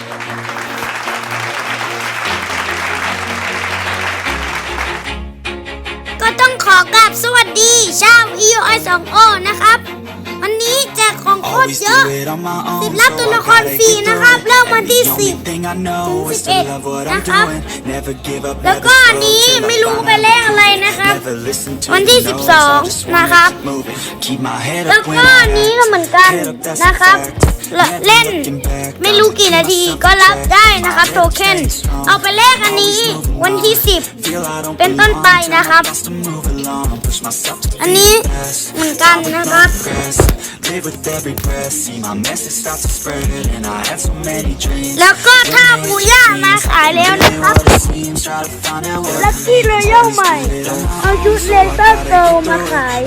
ก็ต้องขอกราบสวัสดี ชาว EOI 2 o นะครับ วันนี้แจกของโคตรเยอะสิบรับตัวละครฟรีนะครับ เริ่มวันที่ 10 ถึง 11 นะครับ แล้วก็อันนี้ไม่รู้ไปเลขอะไรนะครับ วันที่ 12 นะครับ แล้วก็อันนี้ก็เหมือนกันนะครับและเล่นไม่ รู้กี่นาทีก็รับได้นะครับโทเค็นเอาไปเลขอันนี้วันที่ 10 เป็นต้นไปนะครับ อันนี้เหมือนกันนะครับ แล้วก็ถ้าบูย่ามาขายแล้วนะครับ All the seams, try to find out what ลัคกี้รอยัลใหม่ เอาชุดเลเซอร์โกลมาขาย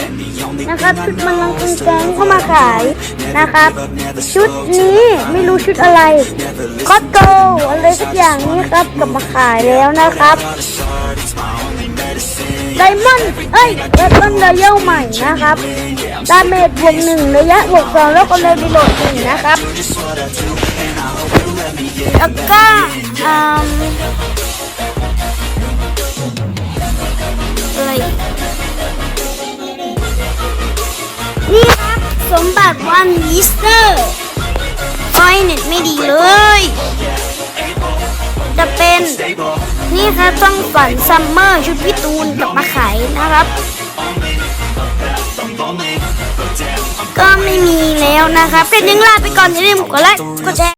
นะครับชุดมันลังกุงแกงเข้ามาขายนะครับ ชุดนี้ไม่รู้ ชุดอะไรคอตโกอะไรสักอย่างนี้ครับกลับมาขายแล้วนะครับไดมอนด์เอ้ยไดมอนด์รอยัลใหม่นะครับดาเมจบวกหนึ่งระยะบวกสองแล้วก็เลยรีโหลดหนึ่งนะครับแล้วก็อืมอะไรนี่ครับสมบัติวันอีสเตอร์ ไฟเน็ตไม่ดีเลย จะเป็น นี่ครับต้องฝันซัมเมอร์ชุดพี่ตูนกลับมาขายนะครับ ก็ไม่มีแล้วนะครับเป็นยังลาไปก่อนอย่าลืมกดไลค์กดแชร์